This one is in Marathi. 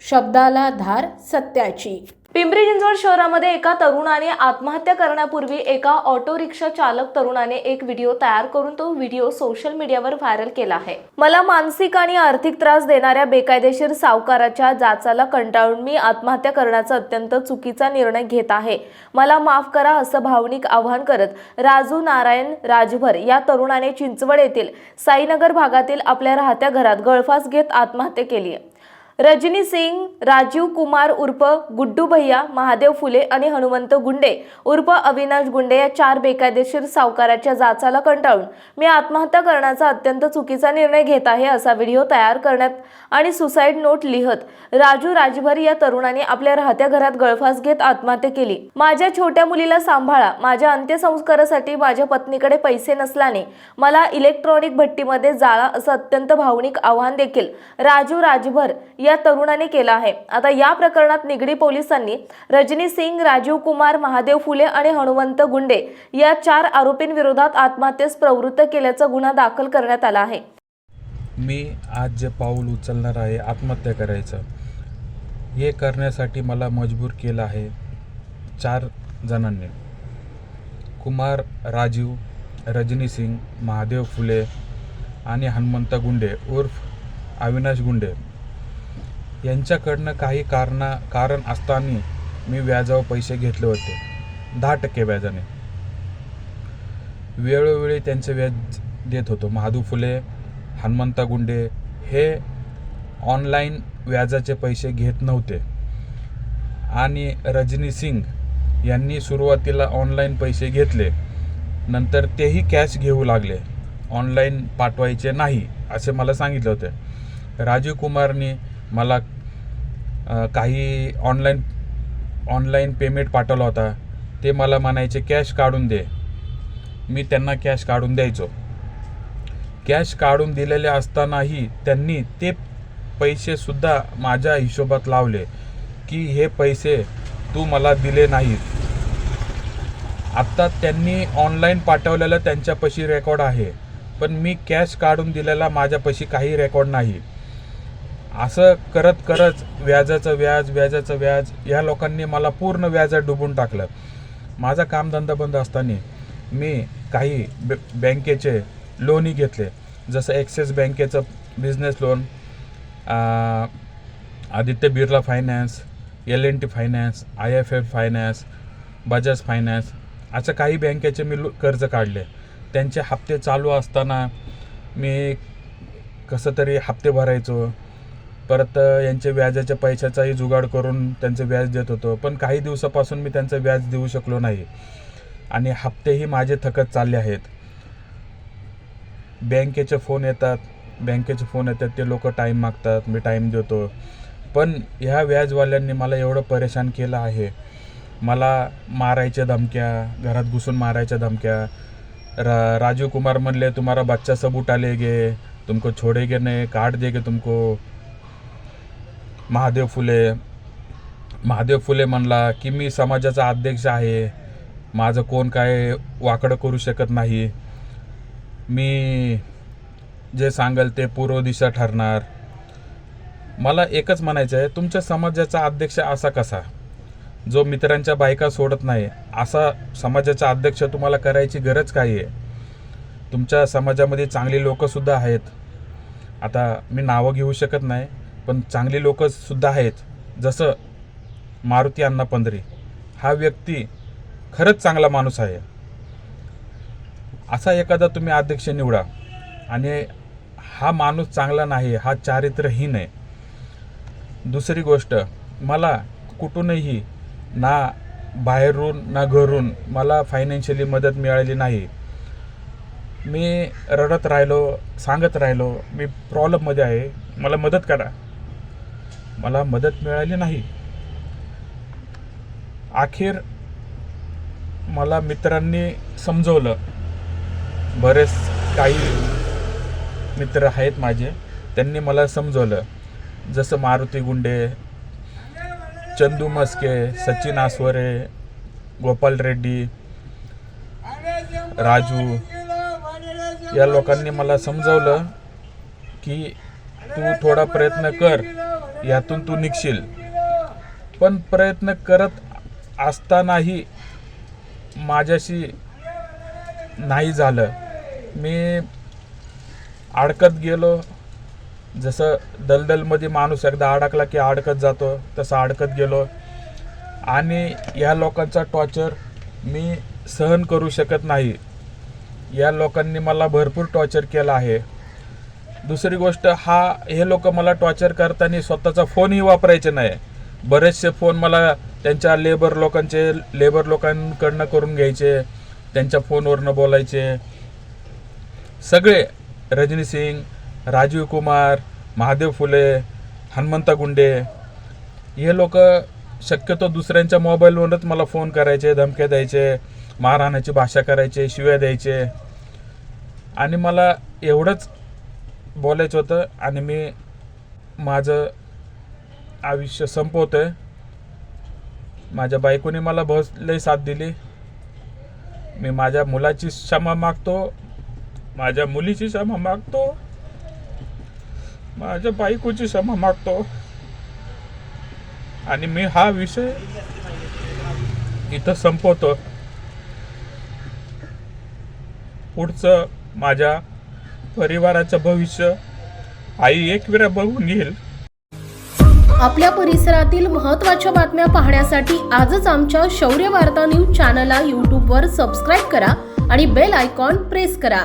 शब्दाला धार सत्याची. पिंपरी चिंचवड शहरामध्ये एका तरुणाने आत्महत्या करण्यापूर्वी एका ऑटो रिक्षा चालक तरुणाने एक व्हिडिओ तयार करून तो व्हिडिओ सोशल मीडियावर व्हायरल केला आहे. मला मानसिक आणि आर्थिक त्रास देणाऱ्या बेकायदेशीर सावकाराच्या जाचाला कंटाळून मी आत्महत्या करण्याचा अत्यंत चुकीचा निर्णय घेत आहे. मला माफ करा असं भावनिक आवाहन करत राजू नारायण राजभर या तरुणाने चिंचवड येथील साईनगर भागातील आपल्या राहत्या घरात गळफास घेत आत्महत्या केली आहे. रजनी सिंग राजीव कुमार उर्फ गुड्डू भैया महादेव फुले आणि हनुमंत गुंडे उर्फ अविनाश गुंडे या चार बेकायदेशीर सावकाराच्या जाचाला कंटाळून मी आत्महत्या करण्याचा अत्यंत चुकीचा निर्णय घेत आहे असा व्हिडिओ तयार करण्यात आणि सुसाईड नोट लिहत राजू राजभर या तरुणाने आपल्या राहत्या घरात गळफास घेत आत्महत्या केली. माझ्या छोट्या मुलीला सांभाळा. माझ्या अंत्यसंस्कारासाठी माझ्या पत्नीकडे पैसे नसल्याने मला इलेक्ट्रॉनिक भट्टीमध्ये जाळा असं अत्यंत भावनिक आव्हान देखील राजू राजभर या तरुणाने केलं आहे. आता या प्रकरणात निगडी पोलिसांनी रजनी सिंग राजीव कुमार महादेव फुले आणि हनुमंत गुंडे या चार आरोपींविरोधात आत्महत्येस प्रवृत्त केल्याचा गुन्हा दाखल करण्यात आला आहे. मी आज जे पाऊल उचलणार आहे आत्महत्या करायचं हे करण्यासाठी मला मजबूर केलं आहे चार जणांनी. कुमार राजीव रजनी सिंग महादेव फुले आणि हनुमंत गुंडे उर्फ अविनाश गुंडे. यांच्याकडनं काही कारणा कारण असताना मी व्याजावर पैसे घेतले होते. दहा टक्के व्याजाने. वेळोवेळी त्यांचे व्याज देत होतो. महादू फुले हनुमंता गुंडे हे ऑनलाईन व्याजाचे पैसे घेत नव्हते. आणि रजनी सिंग यांनी सुरुवातीला ऑनलाईन पैसे घेतले. नंतर तेही कॅश घेऊ लागले. ऑनलाईन पाठवायचे नाही असे मला सांगितले होते. राजीव कुमारनी मला काही ऑनलाईन ऑनलाईन पेमेंट पाठवला होता. ते मला म्हणायचे कॅश काढून दे. मी त्यांना कॅश काढून द्यायचो. कॅश काढून दिलेले असतानाही त्यांनी ते पैसेसुद्धा माझ्या हिशोबात लावले की हे पैसे तू मला दिले नाहीत. आत्ता त्यांनी ऑनलाईन पाठवलेलं त्यांच्यापाशी रेकॉर्ड आहे पण मी कॅश काढून दिलेला माझ्यापाशी काही रेकॉर्ड नाही. असं करत करत व्याजाचं व्याज व्याजाचं व्याज या लोकांनी मला पूर्ण व्याजात डुबून टाकलं. माझा कामधंदा बंद असताना मी काही ब बँकेचे लोनही घेतले. जसं ॲक्सिस बँकेचं business loan Aditya Birla finance L N T finance I F F finance Bajaj finance असं काही बँकेचे मी कर्ज काढले. त्यांचे हप्ते चालू असताना मी कसं तरी हप्ते भरायचो. परत यांचे व्याजाच्या पैशाचाही जुगाड करून त्यांचं व्याज देत होतो. पण काही दिवसापासून मी त्यांचं व्याज देऊ शकलो नाही. आणि हप्तेही माझे थकत चालले आहेत. बँकेचे फोन येतात. बँकेचे फोन येतात. ते लोक टाईम मागतात. मी टाईम देतो. पण ह्या व्याजवाल्यांनी मला एवढं परेशान केलं आहे. मला मारायच्या धमक्या घरात घुसून मारायच्या धमक्या. रा राजीव कुमार म्हणले तुम्हाला बच्चा सब उठा लेगे तुमको छोड़ेगे नाही काट देगे तुमको. महादेव फुले. महादेव फुले म्हणला की मी समाजाचा अध्यक्ष आहे. माझं कोण काय वाकडं करू शकत नाही. मी जे सांगाल ते पूर्व दिशा ठरणार. मला एकच म्हणायचं आहे तुमच्या समाजाचा अध्यक्ष असा कसा? जो मित्रांच्या बायका सोडत नाही असा समाजाचा अध्यक्ष तुम्हाला करायची गरज काय आहे? तुमच्या समाजामध्ये चांगली लोकंसुद्धा आहेत. आता मी नावं घेऊ शकत नाही पण चांगली लोकंसुद्धा आहेत. जसं मारुती अण्णा पंधरी. हा व्यक्ती खरंच चांगला माणूस आहे. असा एखादा तुम्ही अध्यक्ष निवडा आणि हा माणूस चांगला नाही हा चारित्र्यहीन आहे. दुसरी गोष्ट मला कुठूनही ना बाहेरून ना घरून मला फायनान्शियली मदत मिळाली नाही. मी रडत राहिलो सांगत राहिलो मी प्रॉब्लेममध्ये आहे. मला मदत करा. मला मदत मिळाली नाही. अखेर मला मित्रांनी समजवलं. बरेच काही मित्र आहेत माझे त्यांनी मला समजवलं. जसं मारुती गुंडे चंदू मस्के सचिन आसवरे गोपाल रेड्डी राजू या लोकांनी मला समजवलं की तू थोडा प्रयत्न कर. यातून तू निघशील. पण प्रयत्न करत असतानाही माझ्याशी नाही झालं. मी अडकत गेलो. जसं दलदलमध्ये माणूस एकदा अडकला की अडकत जातो तसं अडकत गेलो. आणि या लोकांचा टॉर्चर मी सहन करू शकत नाही. या लोकांनी मला भरपूर टॉर्चर केलं आहे. दुसरी गोष्ट हा हे लोक मला टॉर्चर करताना स्वतःचा फोनही वापरायचे नाही. बरेचसे फोन मला त्यांच्या लेबर लोकांचे लेबर लोकांकडनं करून घ्यायचे त्यांच्या फोनवरनं बोलायचे. सगळे रजनी सिंग राजीव कुमार महादेव फुले हनुमंता गुंडे हे लोक शक्यतो दुसऱ्यांच्या मोबाईलवरच मला फोन करायचे धमक्या द्यायचे मारहाणाची भाषा करायचे शिव्या द्यायचे. आणि मला एवढंच बोलायचं होतं आणि मी माझं आयुष्य संपवतोय. माझ्या बायकोने मला बस लई साथ दिली. मी माझ्या मुलाची क्षमा मागतो. माझ्या मुलीची क्षमा मागतो. माझ्या बायकोची क्षमा मागतो. आणि मी हा विषय इथं संपवतो. पुढचं माझ्या परिवाराचं भविष्य आई एक वेळा बघून घेईल. आपल्या परिसरातील महत्त्वाच्या बातम्या पाहण्यासाठी आजच आमच्या शौर्य वार्ता न्यूज चॅनलला यूट्यूबवर सबस्क्राईब करा आणि बेल आयकॉन प्रेस करा.